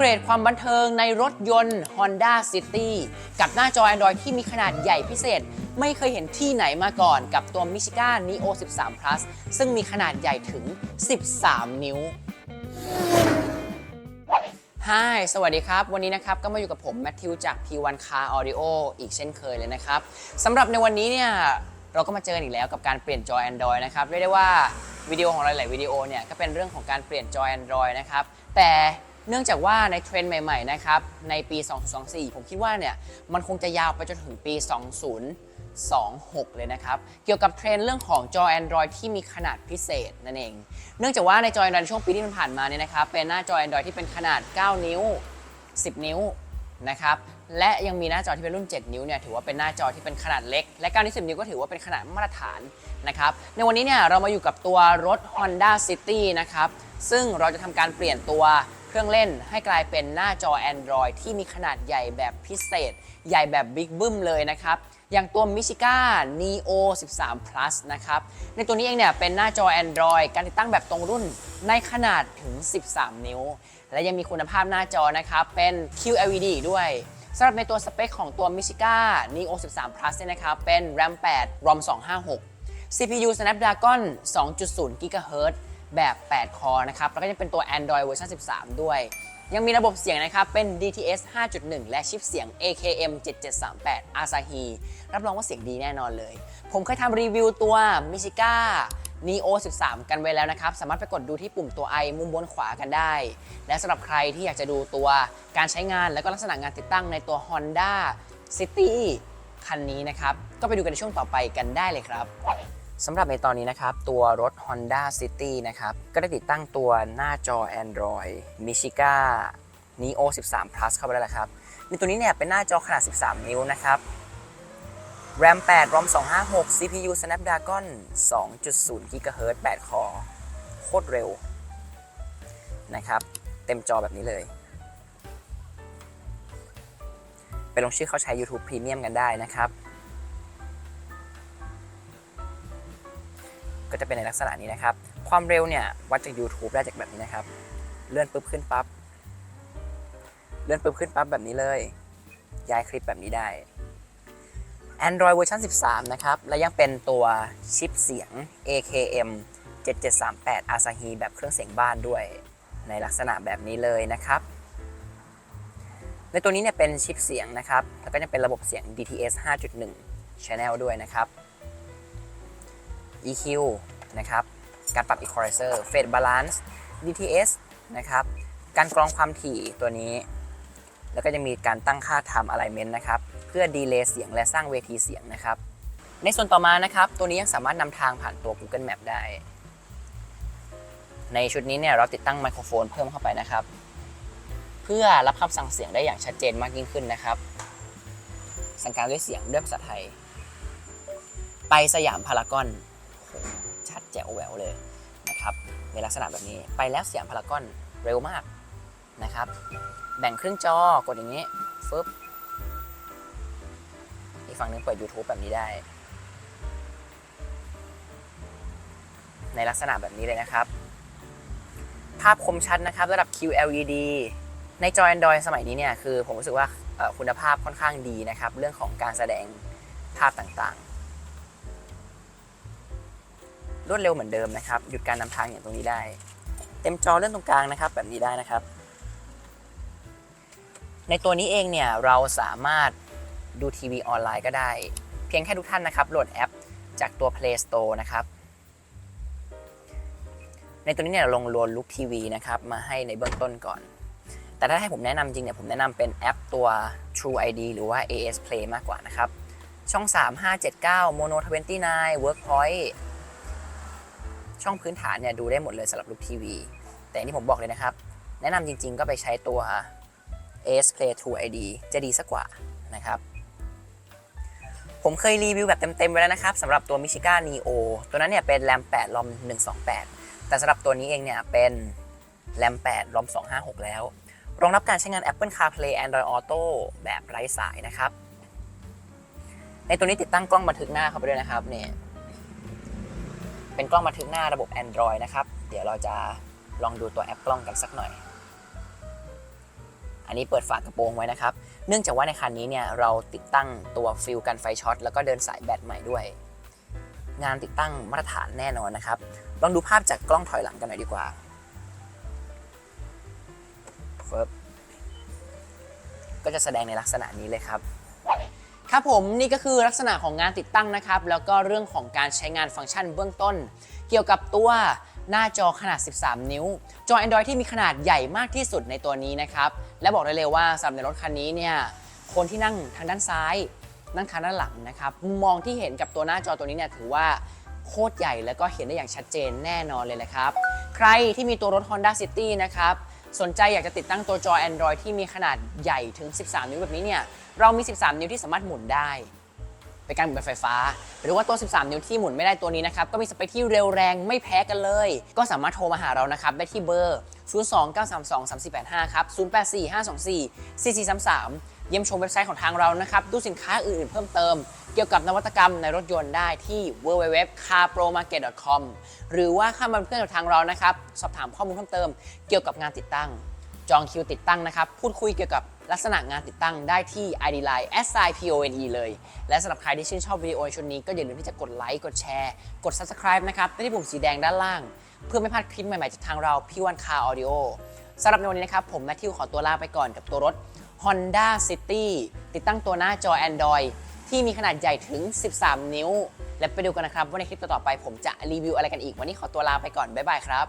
เกรดความบันเทิงในรถยนต์ Honda City กับหน้าจอ Android ที่มีขนาดใหญ่พิเศษ ไม่เคยเห็นที่ไหนมาก่อนกับตัว Michiga Neo 13 Plus ซึ่งมีขนาดใหญ่ถึง 13 นิ้วฮายสวัสดีครับ วันนี้นะครับก็มาอยู่กับผมแมทธิวจาก P1 Car Audio อีกเช่นเคยเลยนะครับสำหรับในวันนี้เนี่ยเราก็มาเจอกันอีกแล้วกับการเปลี่ยนจอ Android นะครับเรียกได้ว่าวิดีโอของหลาย ๆ วิดีโอเนี่ยก็เป็นเรื่องของการเปลี่ยนจอ Android นะครับแต่ เนื่องจากว่าในเทรนด์ใหม่ๆนะครับในปี 2024 ผมคิดว่าเนี่ยมันคงจะยาวไปจนถึงปี 2026 เลยนะครับ เกี่ยวกับเทรนด์เรื่องของจอ Android ที่มีขนาดพิเศษนั่นเอง เนื่องจากว่าในจอ Android ช่วงปีที่ผ่านมาเนี่ยนะครับเป็นหน้าจอ Android ที่เป็นขนาด 9 นิ้ว 10 นิ้วนะครับและยังมีหน้าจอที่เป็นรุ่น 7 นิ้วเนี่ยถือว่าเป็นหน้าจอที่เป็นขนาดเล็ก และ9นิ้ว10 นิ้วก็ถือว่าเป็นขนาดมาตรฐานนะครับในวันนี้เนี่ยเรามาอยู่กับตัวรถ Honda City นะครับซึ่งเราจะทำการเปลี่ยนตัว เครื่องเล่นให้กลายเป็นหน้าจอ Android ที่มีขนาดใหญ่แบบพิเศษ ใหญ่แบบบิ๊กบึ้มเลยนะครับ อย่างตัว Michiga Neo 13 Plus นะครับ ในตัวนี้เองเนี่ยเป็นหน้าจอ Android การติดตั้งแบบตรงรุ่นในขนาดถึง 13 นิ้ว และยังมีคุณภาพหน้าจอนะครับ เป็น QLED ด้วยสำหรับในตัวสเปคของตัว Michiga Neo 13 Plus เนี่ยนะครับ เป็น RAM 8 ROM 256 CPU Snapdragon 2.0 GHz แบบ 8 คอนะครับ แล้วก็ยังเป็นตัว Android เวอร์ชัน13 ด้วย ยังมีระบบเสียงนะครับ เป็น DTS 5.1 และชิปเสียง AKM 7738 Asahi รับรองว่าเสียงดีแน่นอนเลย ผมเคยทำรีวิวตัว Michiga Neo 13 กันไว้แล้วนะครับ สามารถไปกดดูที่ปุ่มตัว i มุมบนขวากันได้ และสำหรับใครที่อยากจะดูตัวการใช้งานและก็ลักษณะงานติดตั้งในตัว Honda City คันนี้นะครับ ก็ไปดูกันในช่วงต่อไปกันได้เลยครับ สำหรับในตอนนี้นะครับ ตัวรถ Honda City นะครับ ก็ได้ติดตั้งตัวหน้าจอ Android Michiga Neo 13 Plus เข้าไปแล้วนะครับในตัวนี้เนี่ยเป็นหน้าจอขนาด 13 นิ้วนะครับ RAM 8 ROM 256 CPU Snapdragon 2.0 GHz 8 คอโคตรเร็วนะครับ เต็มจอแบบนี้เลย ไปลงชื่อเข้าใช้ YouTube Premium กันได้นะครับ ก็จะเป็นในลักษณะนี้นะครับ ความเร็วเนี่ยวัดจาก YouTube ได้จากแบบนี้นะครับ เลื่อนปุ๊บขึ้นปั๊บ เลื่อนปุ๊บขึ้นปั๊บแบบนี้เลย ย้ายคลิปแบบนี้ได้ Android เวอร์ชัน13 นะครับ และยังเป็นตัวชิปเสียง AKM 7738 Asahi แบบเครื่องเสียงบ้านด้วย ในลักษณะแบบนี้เลยนะครับ ในตัวนี้เนี่ยเป็นชิปเสียงนะครับ แล้วก็ยังเป็นระบบเสียง DTS 5.1 Channel ด้วยนะครับ EQ นะครับ การปรับ Equalizer Phase Balance DTS นะครับ การกรองความถี่ตัวนี้ แล้วก็จะมีการตั้งค่า Time Alignment นะครับ เพื่อดีเลย์เสียงและสร้างเวทีเสียงนะครับ ในส่วนต่อมานะครับ ตัวนี้ยังสามารถนำทางผ่านตัว Google Map ได้ ในชุดนี้เนี่ยเราติดตั้งไมโครโฟนเพิ่มเข้าไปนะครับ เพื่อรับคำสั่งเสียงได้อย่างชัดเจนมากยิ่งขึ้นนะครับ สั่งการด้วยเสียงด้วยภาษาไทย ไปสยามพารากอน แจ๋วแหววเลยนะครับในลักษณะแบบนี้ไปแล้วเสียงพารากอนเร็วมากนะครับ แบ่งครึ่งจอกดอย่างนี้ฟึบอีกฝั่งหนึงเปิด YouTube แบบนี้ได้ ในลักษณะแบบนี้เลยนะครับ ภาพคมชัดนะครับ ระดับ QLED ในจอ Android สมัยนี้เนี่ยคือผมรู้สึกว่าคุณภาพค่อนข้างดีนะครับ เรื่องของการแสดงภาพต่างๆ รวดเร็วเหมือนเดิมนะครับหยุดการนำทางอย่างตรงนี้ได้ เต็มจอเลื่อนตรงกลางนะครับ แบบนี้ได้นะครับ ในตัวนี้เองเนี่ยเราสามารถดูทีวีออนไลน์ก็ได้ เพียงแค่ทุกท่านนะครับโหลดแอป จากตัว Play Store นะครับ ในตัวนี้เนี่ยเราลงโหลดลุกทีวีนะครับมาให้ในเบื้องต้นก่อน แต่ถ้าให้ผมแนะนำจริงเนี่ยผมแนะนำเป็นแอปตัว True ID หรือว่า AS Play มากกว่านะครับ ช่อง 3 5 7 9 Mono 29 Workpoint ช่องพื้นฐานเนี่ยดูได้หมดเลยสำหรับลูกทีวี แต่ที่ผมบอกเลยนะครับ แนะนำจริงๆก็ไปใช้ตัว AS Play 2 ID จะดีสักกว่านะครับ ผมเคยรีวิวแบบเต็มๆไปแล้วนะครับสำหรับตัว Michiga Neo ตัวนั้นเนี่ยเป็น RAM 8 ROM 128 แต่สำหรับตัวนี้เองเนี่ยเป็น RAM 8 ROM 256 แล้ว รองรับการใช้งาน Apple CarPlay Android Auto แบบไร้สายนะครับ ในตัวนี้ติดตั้งกล้องบันทึกหน้าเข้าไปด้วยนะครับเนี่ย เป็นกล้องบันทึกหน้าระบบ Android นะครับ เดี๋ยวเราจะลองดูตัวแอปกล้องกันสักหน่อย อันนี้เปิดฝากระโปรงไว้นะครับ เนื่องจากว่าในคันนี้เนี่ยเราติดตั้งตัวฟิลกันไฟช็อตแล้วก็เดินสายแบตใหม่ด้วย งานติดตั้งมาตรฐานแน่นอนนะครับ ลองดูภาพจากกล้องถอยหลังกันหน่อยดีกว่าเฟิบก็จะแสดงในลักษณะนี้เลยครับ ครับผมนี่ก็คือลักษณะของงานติดตั้งนะครับ แล้วก็เรื่องของการใช้งานฟังก์ชันเบื้องต้น เกี่ยวกับตัวหน้าจอขนาด 13 นิ้ว จอ Android ที่มีขนาดใหญ่มากที่สุดในตัวนี้นะครับ และบอกได้เลยว่าสำหรับในรถคันนี้เนี่ยคนที่นั่งทางด้านซ้าย นั่งทางด้านหลังนะครับมุมมองที่เห็นกับตัวหน้าจอตัวนี้เนี่ยถือว่าโคตรใหญ่แล้วก็เห็นได้อย่างชัดเจนแน่นอนเลยนะครับ ใครที่มีตัวรถ Honda City นะครับ สนใจอยากจะติดตั้งตัวจอ Android ที่มีขนาดใหญ่ถึง 13 นิ้วแบบนี้เนี่ย เรามี 13 นิ้วที่สามารถหมุนได้เป็นการหมุนแบบไฟฟ้า หรือว่าตัว 13 นิ้วที่หมุนไม่ได้ตัวนี้นะครับ ก็มีสเปคที่เร็วแรงไม่แพ้กันเลย ก็สามารถโทรมาหาเรานะครับ ได้ที่เบอร์ 029323485 ครับ 0845244433 เยี่ยมชมเว็บไซต์ของทางเรานะครับ ดูสินค้าอื่นๆเพิ่มเติม เกี่ยวกับนวัตกรรมในรถยนต์ได้ที่ www.carpromarket.com หรือว่าข้ามาเป็นเพื่อนกับทางเรานะครับ สอบถามข้อมูลเพิ่มเติม เกี่ยวกับงานติดตั้ง จองคิวติดตั้งนะครับ พูดคุยเกี่ยวกับลักษณะงานติดตั้งได้ที่ ID Line s i p o n e เลย และสำหรับใครที่ชื่นชอบวิดีโอชุดนี้ก็อย่าลืมที่จะกดไลค์กดแชร์ กด Subscribe นะครับที่ปุ่มสีแดงด้านล่าง เพื่อไม่พลาดคลิปใหม่ๆจากทางเราพี่วันคา Audio สำหรับในวันนี้นะครับ ผมแมทธิวขอตัวลาไปก่อนกับตัวรถ Honda City ติดตั้งตัวหน้าจอ Android ที่มีขนาดใหญ่ถึง 13 นิ้ว และไปดูกันนะครับว่าในคลิปต่อๆไปผมจะรีวิวอะไรกันอีก วันนี้ขอตัวลาไปก่อน บ๊ายบายครับ